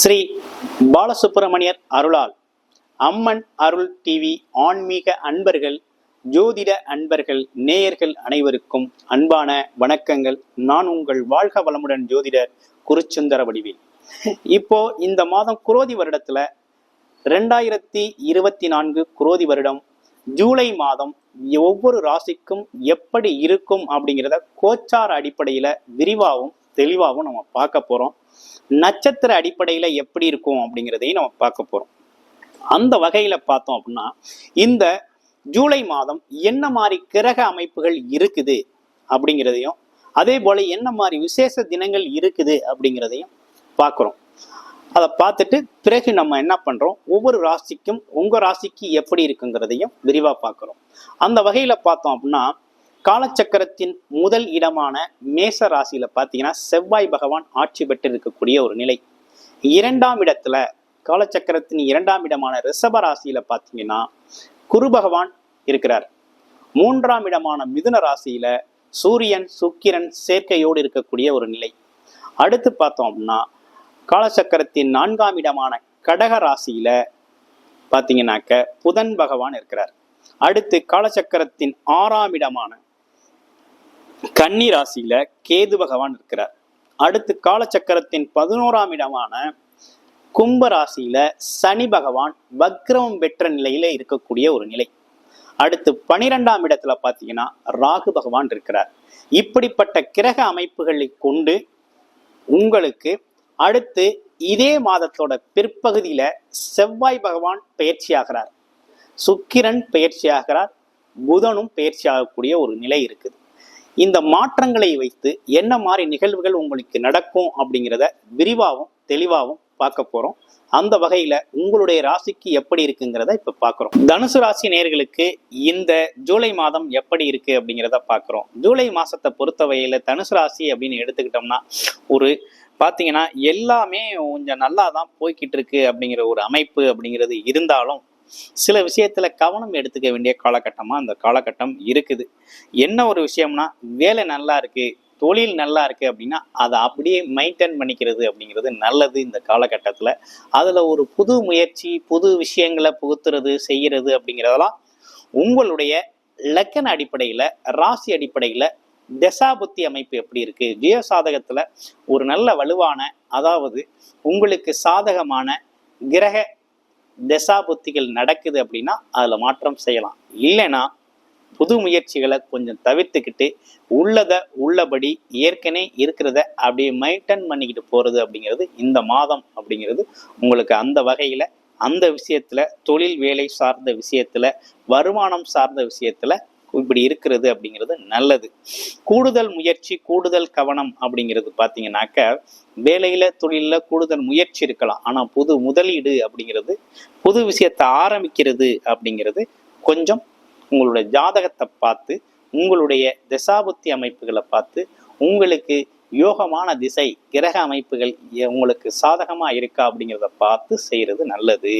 ஸ்ரீ பாலசுப்பிரமணியர் அருளால் அம்மன் அருள் டிவி ஆன்மீக அன்பர்கள் ஜோதிட அன்பர்கள் நேயர்கள் அனைவருக்கும் அன்பான வணக்கங்கள். நான் உங்கள் வாழ்க வளமுடன் ஜோதிடர் குருச்சுந்தர வடிவில். இப்போ இந்த மாதம் குரோதி வருடத்துல ரெண்டாயிரத்தி இருபத்தி நான்கு குரோதி வருடம் ஜூலை மாதம் ஒவ்வொரு ராசிக்கும் எப்படி இருக்கும் அப்படிங்கிறத கோச்சார அடிப்படையில விரிவாகவும் தெளிவாகவும் நம்ம பார்க்க போறோம். நட்சத்திர அடிப்படையில எப்படி இருக்கும் அப்படிங்கிறதையும் நம்ம பார்க்க போறோம். அந்த வகையில பார்த்தோம் அப்படின்னா இந்த ஜூலை மாதம் என்ன மாதிரி கிரக அமைப்புகள் இருக்குது அப்படிங்கிறதையும் அதே போல என்ன மாதிரி விசேஷ தினங்கள் இருக்குது அப்படிங்கிறதையும் பார்க்குறோம். அதை பார்த்துட்டு பிறகு நம்ம என்ன பண்றோம்? ஒவ்வொரு ராசிக்கும் உங்க ராசிக்கு எப்படி இருக்குங்கிறதையும் விரிவா பார்க்குறோம். அந்த வகையில பார்த்தோம் அப்படின்னா காலச்சக்கரத்தின் முதல் இடமான மேச ராசியில பார்த்தீங்கன்னா செவ்வாய் பகவான் ஆட்சி பெற்று இருக்கக்கூடிய ஒரு நிலை. இரண்டாம் இடத்துல காலச்சக்கரத்தின் இரண்டாம் இடமான ரிஷப ராசியில பார்த்தீங்கன்னா குரு பகவான் இருக்கிறார். மூன்றாம் இடமான மிதுன ராசியில சூரியன் சுக்கிரன் சேர்க்கையோடு இருக்கக்கூடிய ஒரு நிலை. அடுத்து பார்த்தோம் அப்படின்னா காலச்சக்கரத்தின் நான்காம் இடமான கடக ராசியில பார்த்தீங்கன்னாக்க புதன் பகவான் இருக்கிறார். அடுத்து காலச்சக்கரத்தின் ஆறாம் இடமான கன்னி ராசியில கேது பகவான் இருக்கிறார். அடுத்து காலச்சக்கரத்தின் பதினோராம் இடமான கும்ப ராசியில சனி பகவான் வக்ரமம் பெற்ற நிலையில இருக்கக்கூடிய ஒரு நிலை. அடுத்து பனிரெண்டாம் இடத்துல பார்த்தீங்கன்னா ராகு பகவான் இருக்கிறார். இப்படிப்பட்ட கிரக அமைப்புகளை கொண்டு உங்களுக்கு அடுத்து இதே மாதத்தோட பிற்பகுதியில செவ்வாய் பகவான் பயிற்சியாகிறார். சுக்கிரன் பயிற்சியாகிறார். புதனும் பயிற்சியாகக்கூடிய ஒரு நிலை இருக்குது. இந்த மாற்றங்களை வைத்து என்ன மாதிரி நிகழ்வுகள் உங்களுக்கு நடக்கும் அப்படிங்கிறத விரிவாகவும் தெளிவாகவும் பார்க்க போறோம். அந்த வகையில உங்களுடைய ராசிக்கு எப்படி இருக்குங்கிறத இப்ப பார்க்குறோம். தனுசு ராசி நேர்களுக்கு இந்த ஜூலை மாதம் எப்படி இருக்கு அப்படிங்கிறத பார்க்குறோம். ஜூலை மாசத்தை பொறுத்தவரையில தனுசு ராசி அப்படின்னு எடுத்துக்கிட்டோம்னா ஒரு பார்த்தீங்கன்னா எல்லாமே கொஞ்சம் நல்லா தான் போய்கிட்டு இருக்கு அப்படிங்கிற ஒரு அமைப்பு அப்படிங்கிறது இருந்தாலும் சில விஷயத்துல கவனம் எடுத்துக்க வேண்டிய காலகட்டமா அந்த காலகட்டம் இருக்குது. என்ன ஒரு விஷயம்னா வேலை நல்லா இருக்கு தொழில் நல்லா இருக்கு அப்படின்னா அதை அப்படியே மெயின்டைன் பண்ணிக்கிறது அப்படிங்கிறது நல்லது இந்த காலகட்டத்தில். அதில் ஒரு புது முயற்சி புது விஷயங்களை புகுத்துறது செய்கிறது அப்படிங்கிறதெல்லாம் உங்களுடைய லக்கண அடிப்படையில் ராசி அடிப்படையில் தசாபுத்தி அமைப்பு எப்படி இருக்கு? ஜெய சாதகத்துல ஒரு நல்ல வலுவான அதாவது உங்களுக்கு சாதகமான கிரக தசாபுத்திகள் நடக்குது அப்படின்னா அதில் மாற்றம் செய்யலாம். இல்லைன்னா புது முயற்சிகளை கொஞ்சம் தவிர்த்துக்கிட்டு உள்ளதை உள்ளபடி ஏற்கனவே இருக்கிறத அப்படியே மெயின்டைன் பண்ணிக்கிட்டு போகிறது அப்படிங்கிறது இந்த மாதம் அப்படிங்கிறது உங்களுக்கு அந்த வகையில் அந்த விஷயத்தில் தொழில் வேலை சார்ந்த விஷயத்தில் வருமானம் சார்ந்த விஷயத்தில் இப்படி இருக்கிறது அப்படிங்கிறது நல்லது. கூடுதல் முயற்சி கூடுதல் கவனம் அப்படிங்கிறது பார்த்தீங்கன்னாக்க வேலையில தொழிலில் கூடுதல் முயற்சி இருக்கலாம். ஆனால் புது முதலீடு அப்படிங்கிறது புது விஷயத்தை ஆரம்பிக்கிறது அப்படிங்கிறது கொஞ்சம் உங்களுடைய ஜாதகத்தை பார்த்து உங்களுடைய திசாபுத்தி அமைப்புகளை பார்த்து உங்களுக்கு யோகமான திசை கிரக அமைப்புகள் உங்களுக்கு சாதகமா இருக்கா அப்படிங்கிறத பார்த்து செய்யறது நல்லது.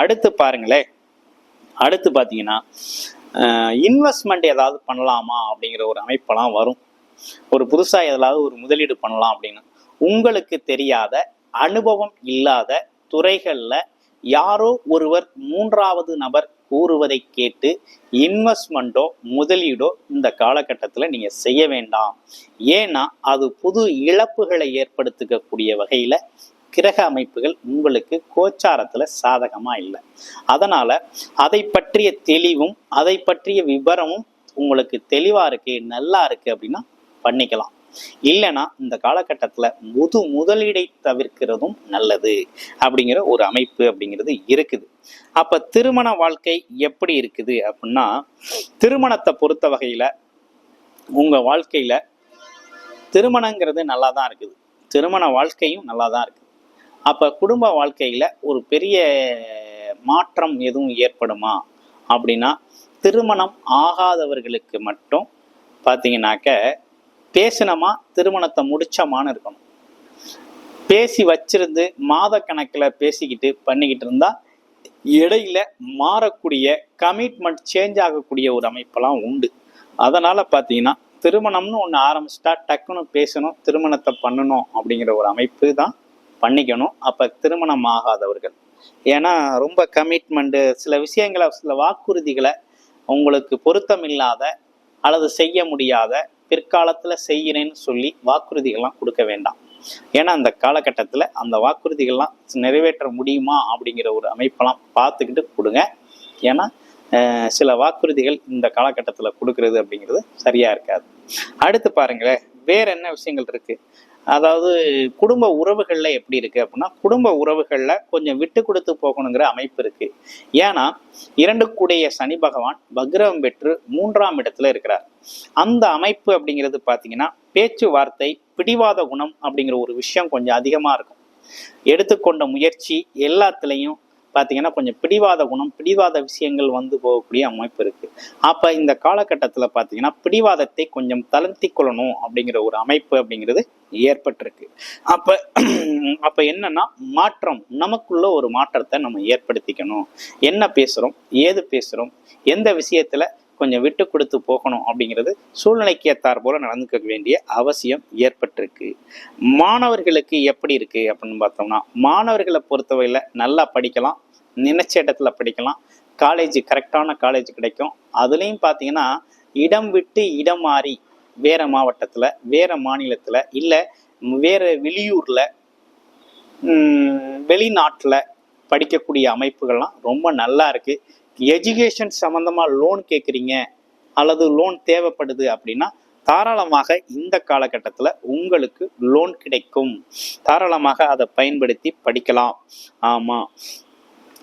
அடுத்து பாருங்களேன். அடுத்து பார்த்தீங்கன்னா இன்வெஸ்ட்மெண்ட் ஏதாவது பண்ணலாமா அப்படிங்கிற ஒரு அமைப்பெல்லாம் வரும். ஒரு புதுசாக எதாவது ஒரு முதலீடு பண்ணலாம் அப்படின்னு. உங்களுக்கு தெரியாத அனுபவம் இல்லாத துறைகளில் யாரோ ஒருவர் மூன்றாவது நபர் கூறுவதை கேட்டு இன்வெஸ்ட்மெண்ட்டோ முதலீடோ இந்த காலகட்டத்தில் நீங்கள் செய்ய வேண்டாம். ஏன்னா அது புது இழப்புகளை ஏற்படுத்திக்கக்கூடிய வகையில் கிரக அமைப்புகள் உங்களுக்கு கோச்சாரத்துல சாதகமா இல்லை. அதனால அதை பற்றிய தெளிவும் அதை பற்றிய விவரமும் உங்களுக்கு தெளிவா இருக்கு நல்லா இருக்கு அப்படின்னா பண்ணிக்கலாம். இல்லைன்னா இந்த காலகட்டத்துல முது முதலீடை தவிர்க்கிறதும் நல்லது அப்படிங்கிற ஒரு அமைப்பு அப்படிங்கிறது இருக்குது. அப்ப திருமண வாழ்க்கை எப்படி இருக்குது அப்படின்னா திருமணத்தை பொறுத்த வகையில உங்க வாழ்க்கையில திருமணங்கிறது நல்லா தான் இருக்குது. திருமண வாழ்க்கையும் நல்லா தான் இருக்குது அப்போ குடும்ப வாழ்க்கையில் ஒரு பெரிய மாற்றம் எதுவும் ஏற்படுமா? அப்படின்னா திருமணம் ஆகாதவர்களுக்கு மட்டும் பார்த்தீங்கன்னாக்க பேசினமா திருமணத்தை முடிச்சமான்னு இருக்கணும். பேசி வச்சிருந்து மாத கணக்கில் பேசிக்கிட்டு பண்ணிக்கிட்டு இருந்தால் இடையில மாறக்கூடிய கமிட்மெண்ட் சேஞ்ச் ஆகக்கூடிய ஒரு அமைப்பெல்லாம் உண்டு. அதனால பார்த்தீங்கன்னா திருமணம்னு ஒன்று ஆரம்பிச்சிட்டா டக்குன்னு பேசணும் திருமணத்தை பண்ணணும் அப்படிங்கிற ஒரு அமைப்பு தான் பண்ணிக்கணும். அப்போ திருமணம் ஆகாதவர்கள். ஏன்னா ரொம்ப கமிட்மெண்ட்டு சில விஷயங்களை சில வாக்குறுதிகளை உங்களுக்கு பொருத்தமில்லாத அல்லது செய்ய முடியாத பிற்காலத்தில் செய்கிறேன்னு சொல்லி வாக்குறுதிகள்லாம் கொடுக்க வேண்டாம். ஏன்னா அந்த காலகட்டத்தில் அந்த வாக்குறுதிகள்லாம் நிறைவேற்ற முடியுமா அப்படிங்கிற ஒரு அமைப்பெல்லாம் பார்த்துக்கிட்டு கொடுங்க. ஏன்னா சில வாக்குறுதிகள் இந்த காலகட்டத்தில் கொடுக்கறது அப்படிங்கிறது சரியா இருக்காது. அடுத்து பாருங்களேன் வேற என்ன விஷயங்கள் இருக்கு? அதாவது குடும்ப உறவுகளில் எப்படி இருக்குது அப்படின்னா குடும்ப உறவுகளில் கொஞ்சம் விட்டு கொடுத்து போகணுங்கிற அமைப்பு இருக்குது ஏன்னா இரண்டுக்குடைய சனி பகவான் பக்ரவம் பெற்று மூன்றாம் இடத்துல இருக்கிறார். அந்த அமைப்பு அப்படிங்கிறது பார்த்தீங்கன்னா பேச்சுவார்த்தை பிடிவாத குணம் அப்படிங்கிற ஒரு விஷயம் கொஞ்சம் அதிகமாக இருக்கும். எடுத்துக்கொண்ட முயற்சி எல்லாத்துலேயும் பார்த்தீங்கன்னா கொஞ்சம் பிடிவாத குணம் பிடிவாத விஷயங்கள் வந்து போகக்கூடிய அமைப்பு இருக்கு. அப்ப இந்த காலகட்டத்தில் பார்த்தீங்கன்னா பிடிவாதத்தை கொஞ்சம் தளர்த்தி கொள்ளணும் அப்படிங்கிற ஒரு அமைப்பு அப்படிங்கிறது ஏற்பட்டிருக்கு. அப்ப அப்ப என்னன்னா மாற்றம் நமக்குள்ள ஒரு மாற்றத்தை நம்ம ஏற்படுத்திக்கணும். என்ன பேசுறோம் ஏது பேசுறோம் எந்த விஷயத்துல கொஞ்சம் விட்டு கொடுத்து போகணும் அப்படிங்கிறது சூழ்நிலைக்கு ஏத்தார் போல நடந்துக்க வேண்டிய அவசியம் ஏற்பட்டிருக்கு. மாணவர்களுக்கு எப்படி இருக்கு அப்படின்னு பார்த்தோம்னா மாணவர்களை பொறுத்தவரையில் நல்லா படிக்கலாம் நினைச்ச இடத்துல படிக்கலாம் காலேஜ் கரெக்டான காலேஜ் கிடைக்கும். அதுலேயும் பார்த்தீங்கன்னா இடம் விட்டு இடம் மாறி வேற மாவட்டத்தில் வேற மாநிலத்தில் இல்லை வேற வெளியூரில் வெளிநாட்டில் படிக்கக்கூடிய அமைப்புகள்லாம் ரொம்ப நல்லா இருக்குது எஜுகேஷன் சம்மந்தமாக லோன் கேட்குறீங்க அல்லது லோன் தேவைப்படுது அப்படின்னா தாராளமாக இந்த காலகட்டத்தில் உங்களுக்கு லோன் கிடைக்கும். தாராளமாக அதை பயன்படுத்தி படிக்கலாம். ஆமாம்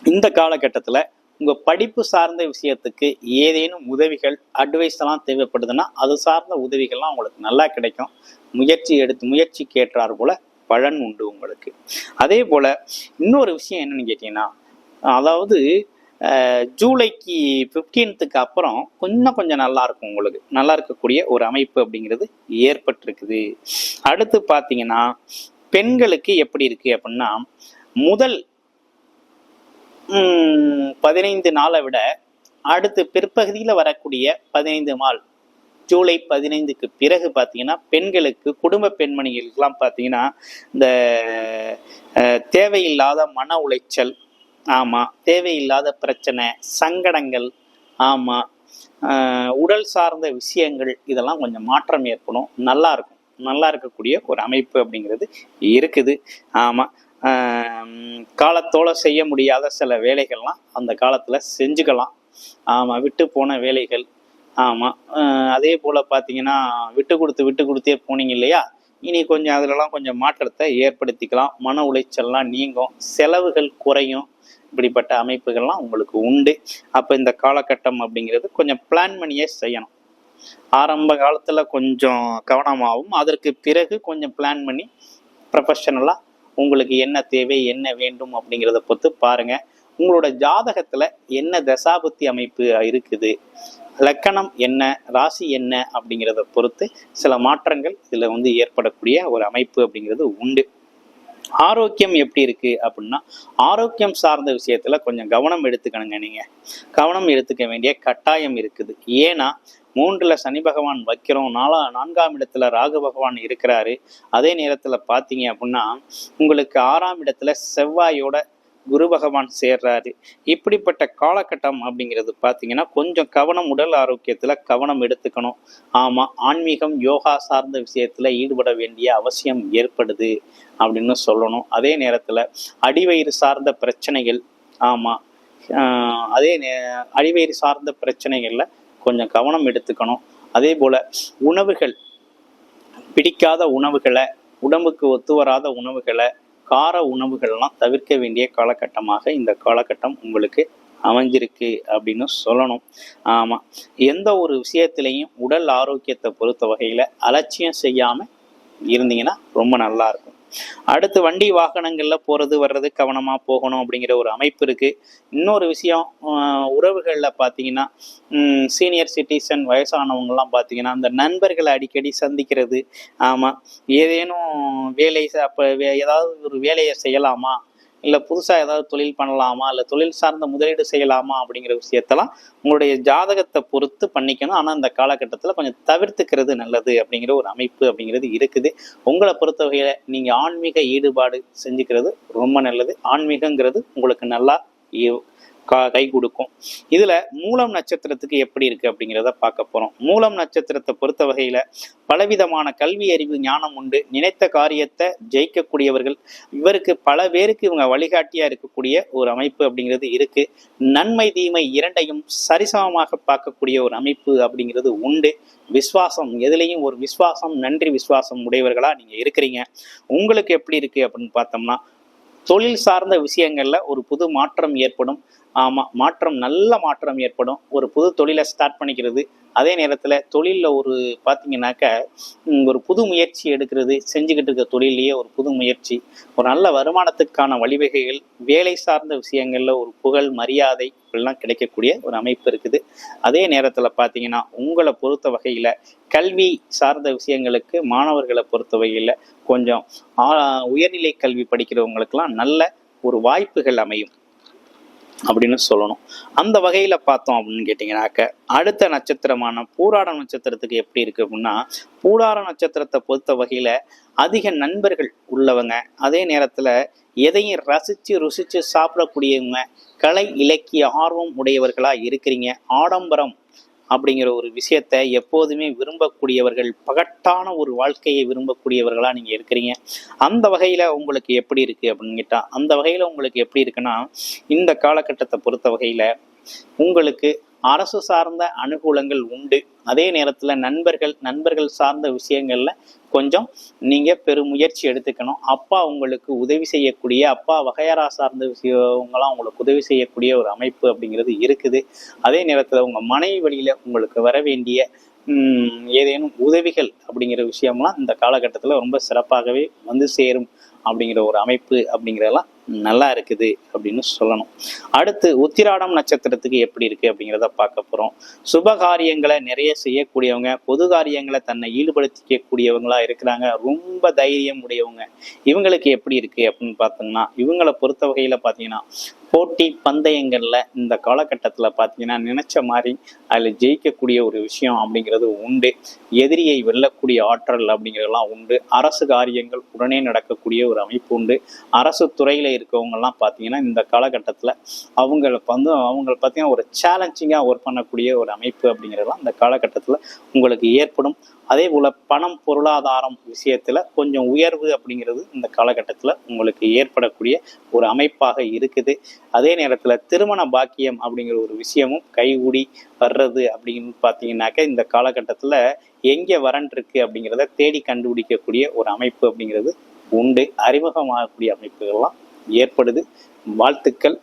இந்த காலகட்டத்தில் உங்கள் படிப்பு சார்ந்த விஷயத்துக்கு ஏதேனும் உதவிகள் அட்வைஸ் எல்லாம் தேவைப்படுதுன்னா அது சார்ந்த உதவிகள்லாம் உங்களுக்கு நல்லா கிடைக்கும். முயற்சி எடுத்து முயற்சிக்கு ஏற்றார் போல பலன் உண்டு உங்களுக்கு. அதே போல் இன்னொரு விஷயம் என்னன்னு கேட்டிங்கன்னா அதாவது ஜூலைக்கு ஃபிஃப்டீன்த்துக்கு அப்புறம் கொஞ்சம் கொஞ்சம் நல்லா இருக்கும் உங்களுக்கு. நல்லா இருக்கக்கூடிய ஒரு அமைப்பு அப்படிங்கிறது ஏற்பட்டிருக்குது. அடுத்து பார்த்தீங்கன்னா பெண்களுக்கு எப்படி இருக்கு அப்படின்னா முதல் பதினைந்து நாளை விட அடுத்து பிற்பகுதியில் வரக்கூடிய பதினைந்து நாள் ஜூலை பதினைந்துக்கு பிறகு பார்த்தீங்கன்னா பெண்களுக்கு குடும்ப பெண்மணிகளுக்கெல்லாம் பார்த்தீங்கன்னா இந்த தேவையில்லாத மன உளைச்சல் ஆமாம் தேவையில்லாத பிரச்சனை சங்கடங்கள் ஆமாம் உடல் சார்ந்த விஷயங்கள் இதெல்லாம் கொஞ்சம் மாற்றம் ஏற்படும். நல்லா இருக்கும். நல்லா இருக்கக்கூடிய ஒரு அமைப்பு அப்படிங்கிறது இருக்குது. ஆமாம் காலத்தோட செய்ய முடியாத சில வேலைகள்லாம் அந்த காலத்தில் செஞ்சுக்கலாம். ஆமாம் விட்டு போன வேலைகள் ஆமாம் அதே போல் பார்த்தீங்கன்னா விட்டு கொடுத்து விட்டு கொடுத்தே போனீங்க இல்லையா? இனி கொஞ்சம் அதிலலாம் கொஞ்சம் மாற்றத்தை ஏற்படுத்திக்கலாம். மன உளைச்சல்லாம் நீங்கும். செலவுகள் குறையும். இப்படிப்பட்ட அமைப்புகள்லாம் உங்களுக்கு உண்டு. அப்போ இந்த காலகட்டம் அப்படிங்கிறது கொஞ்சம் பிளான் பண்ணியே செய்யணும். ஆரம்ப காலத்தில் கொஞ்சம் கவனமாகவும் அதற்கு பிறகு கொஞ்சம் பிளான் பண்ணி ப்ரொஃபஷனலாக உங்களுக்கு என்ன தேவை என்ன வேண்டும் அப்படிங்கிறத பொறுத்து பாருங்கள் உங்களோட ஜாதகத்துல என்ன தசாபுத்தி அமைப்பு இருக்குது? லக்கணம் என்ன? ராசி என்ன? அப்படிங்கிறத பொறுத்து சில மாற்றங்கள் இதுல வந்து ஏற்படக்கூடிய ஒரு அமைப்பு அப்படிங்கிறது உண்டு. ஆரோக்கியம் எப்படி இருக்கு அப்படின்னா ஆரோக்கியம் சார்ந்த விஷயத்துல கொஞ்சம் கவனம் எடுத்துக்கணுங்க நீங்க. கவனம் எடுத்துக்க வேண்டிய கட்டாயம் இருக்குது. ஏன்னா மூன்றுல சனி பகவான் வைக்கிறோம் நாலா நான்காம் இடத்துல ராகு பகவான் இருக்கிறாரு. அதே நேரத்துல பாத்தீங்க அப்படின்னா உங்களுக்கு ஆறாம் இடத்துல செவ்வாயோட குரு பகவான் சேர்றாரு. இப்படிப்பட்ட காலகட்டம் அப்படிங்கிறது பார்த்தீங்கன்னா கொஞ்சம் கவனம் உடல் ஆரோக்கியத்தில் கவனம் எடுத்துக்கணும். ஆமாம் ஆன்மீகம் யோகா சார்ந்த விஷயத்தில் ஈடுபட வேண்டிய அவசியம் ஏற்படுது அப்படின்னு சொல்லணும். அதே நேரத்தில் அடிவயிறு சார்ந்த பிரச்சனைகள் ஆமாம் அதே நே அடிவயிறு சார்ந்த பிரச்சனைகளில் கொஞ்சம் கவனம் எடுத்துக்கணும். அதே போல் உணவுகள் பிடிக்காத உணவுகளை உடம்புக்கு ஒத்து வராத உணவுகளை கார உணவுகள்லாம் தவிர்க்க வேண்டிய காலகட்டமாக இந்த காலகட்டம் உங்களுக்கு அமைஞ்சிருக்கு அப்படின்னு சொல்லணும். ஆமாம் எந்த ஒரு விஷயத்திலையும் உடல் ஆரோக்கியத்தை பொறுத்த வகையில் அலட்சியம் செய்யாமல் இருந்தீங்கன்னா ரொம்ப நல்லா இருக்கும். அடுத்து வண்டி வாகனங்களில் போகிறது வர்றது கவனமாக போகணும் அப்படிங்கிற ஒரு அமைப்பு இருக்குது இன்னொரு விஷயம் உறவுகளில் பார்த்தீங்கன்னா சீனியர் சிட்டிசன் வயசானவங்கலாம் பார்த்தீங்கன்னா அந்த நண்பர்களை அடிக்கடி சந்திக்கிறது. ஆமாம் ஏதேனும் வேலை அப்போ ஏதாவது ஒரு வேலையை செய்யலாமா? இல்லை புதுசாக ஏதாவது தொழில் பண்ணலாமா? இல்லை தொழில் சார்ந்த முதலீடு செய்யலாமா? அப்படிங்கிற விஷயத்தெல்லாம் உங்களுடைய ஜாதகத்தை பொறுத்து பண்ணிக்கணும். ஆனால் இந்த காலகட்டத்தில் கொஞ்சம் தவிர்த்துக்கிறது நல்லது அப்படிங்கிற ஒரு அமைப்பு அப்படிங்கிறது இருக்குது. உங்களை பொறுத்த வகையில் நீங்கள் ஆன்மீக ஈடுபாடு செஞ்சுக்கிறது ரொம்ப நல்லது. ஆன்மீகங்கிறது உங்களுக்கு நல்லா கை கொடுக்கும். இதுல மூலம் நட்சத்திரத்துக்கு எப்படி இருக்கு அப்படிங்கிறத பார்க்க போறோம். மூலம் நட்சத்திரத்தை பொறுத்த வகையில பலவிதமான கல்வி அறிவு ஞானம் உண்டு. நினைத்த காரியத்தை ஜெயிக்கக்கூடியவர்கள் இவருக்கு பல பேருக்கு இவங்க வழிகாட்டியா இருக்கக்கூடிய ஒரு அமைப்பு அப்படிங்கிறது இருக்கு. நன்மை தீமை இரண்டையும் சரிசமமாக பார்க்கக்கூடிய ஒரு அமைப்பு அப்படிங்கிறது உண்டு. விஸ்வாசம் எதுலேயும் ஒரு விஸ்வாசம் நன்றி விசுவாசம் உடையவர்களா நீங்க இருக்கிறீங்க. உங்களுக்கு எப்படி இருக்கு அப்படின்னு பார்த்தோம்னா தொழில் சார்ந்த விஷயங்கள்ல ஒரு புது மாற்றம் ஏற்படும். ஆமாம் மாற்றம் நல்ல மாற்றம் ஏற்படும். ஒரு புது தொழிலை ஸ்டார்ட் பண்ணிக்கிறது. அதே நேரத்தில் தொழிலில் ஒரு பார்த்தீங்கன்னாக்க ஒரு புது முயற்சி எடுக்கிறது செஞ்சுக்கிட்டு இருக்க தொழிலையே ஒரு புது முயற்சி. ஒரு நல்ல வருமானத்துக்கான வழிவகைகள் வேலை சார்ந்த விஷயங்களில் ஒரு புகழ் மரியாதை இப்படிலாம் கிடைக்கக்கூடிய ஒரு அமைப்பு இருக்குது. அதே நேரத்தில் பார்த்தீங்கன்னா உங்களை பொறுத்த வகையில் கல்வி சார்ந்த விஷயங்களுக்கு மாணவர்களை பொறுத்த வகையில் கொஞ்சம் உயர்நிலை கல்வி படிக்கிறவங்களுக்கெல்லாம் நல்ல ஒரு வாய்ப்புகள் அமையும். அப்படின்னு சொல்லணும். அந்த வகையில் பார்த்தோம் அப்படின்னு கேட்டிங்கனாக்க அடுத்த நட்சத்திரமான பூராட நட்சத்திரத்துக்கு எப்படி இருக்கு அப்படின்னா பூராட நட்சத்திரத்தை பொறுத்த வகையில் அதிக நண்பர்கள் உள்ளவங்க அதே நேரத்தில் எதையும் ரசித்து ருசித்து சாப்பிடக்கூடியவங்க கலை இலக்கிய ஆர்வம் உடையவர்களாக இருக்கிறீங்க. ஆடம்பரம் அப்படிங்கிற ஒரு விஷயத்தை எப்போதுமே விரும்பக்கூடியவர்கள் பகட்டான ஒரு வாழ்க்கையை விரும்பக்கூடியவர்களா நீங்க இருக்கிறீங்க. அந்த வகையில உங்களுக்கு எப்படி இருக்கு அப்படின்னு கேட்டா அந்த வகையில உங்களுக்கு எப்படி இருக்குன்னா இந்த காலகட்டத்தை பொறுத்த வகையில உங்களுக்கு அரசு சார்ந்த அனுகூலங்கள் உண்டு. அதே நேரத்தில் நண்பர்கள் நண்பர்கள் சார்ந்த விஷயங்களில் கொஞ்சம் நீங்கள் பெருமுயற்சி எடுத்துக்கணும். அப்பா உங்களுக்கு உதவி செய்யக்கூடிய அப்பா வகையறா சார்ந்த விஷயங்களாம் உங்களுக்கு உதவி செய்யக்கூடிய ஒரு அமைப்பு அப்படிங்கிறது இருக்குது. அதே நேரத்தில் உங்கள் மனைவி வழியில் உங்களுக்கு வர வேண்டிய ஏதேனும் உதவிகள் அப்படிங்கிற விஷயம்லாம் இந்த காலகட்டத்தில் ரொம்ப சிறப்பாகவே வந்து சேரும் அப்படிங்கிற ஒரு அமைப்பு அப்படிங்கிறதெல்லாம் நல்லா இருக்குது அப்படின்னு சொல்லணும். அடுத்து உத்திராடம் நட்சத்திரத்துக்கு எப்படி இருக்கு அப்படிங்கிறத பார்க்க போறோம். சுப காரியங்களை நிறைய செய்யக்கூடியவங்க பொது காரியங்களை தன்னை ஈடுபடுத்திக்கக்கூடியவங்களா இருக்கிறாங்க. ரொம்ப தைரியம் உடையவங்க. இவங்களுக்கு எப்படி இருக்கு அப்படின்னு பார்த்தோம்னா இவங்களை பொறுத்த வகையில பார்த்தீங்கன்னா போட்டி பந்தயங்கள்ல இந்த காலகட்டத்துல பார்த்தீங்கன்னா நினைச்ச மாதிரி அதில் ஜெயிக்கக்கூடிய ஒரு விஷயம் அப்படிங்கிறது உண்டு. எதிரியை வெல்லக்கூடிய ஆற்றல் அப்படிங்கிறதெல்லாம் உண்டு. அரசு காரியங்கள் உடனே நடக்கக்கூடிய ஒரு அமைப்பு உண்டு. அரசு துறையில இருக்கவங்கெல்லாம் பார்த்தீங்கன்னா இந்த காலகட்டத்தில் அவங்களுக்கு வந்து அவங்க பார்த்தீங்கன்னா ஒரு சேலஞ்சிங்காக ஒர்க் பண்ணக்கூடிய ஒரு அமைப்பு அப்படிங்கிறதெல்லாம் இந்த காலகட்டத்தில் உங்களுக்கு ஏற்படும். அதே போல் பணம் பொருளாதாரம் விஷயத்தில் கொஞ்சம் உயர்வு அப்படிங்கிறது இந்த காலகட்டத்தில் உங்களுக்கு ஏற்படக்கூடிய ஒரு அமைப்பாக இருக்குது. அதே நேரத்தில் திருமண பாக்கியம் அப்படிங்கிற ஒரு விஷயமும் கைகூடி வர்றது அப்படின்னு பார்த்தீங்கன்னாக்க இந்த காலகட்டத்தில் எங்கே வரன் இருக்கு அப்படிங்கிறத தேடி கண்டுபிடிக்கக்கூடிய ஒரு அமைப்பு அப்படிங்கிறது உண்டு. அறிமுகமாகக்கூடிய அமைப்புகள்லாம் ஏற்படுது. வாழ்த்துக்கள்.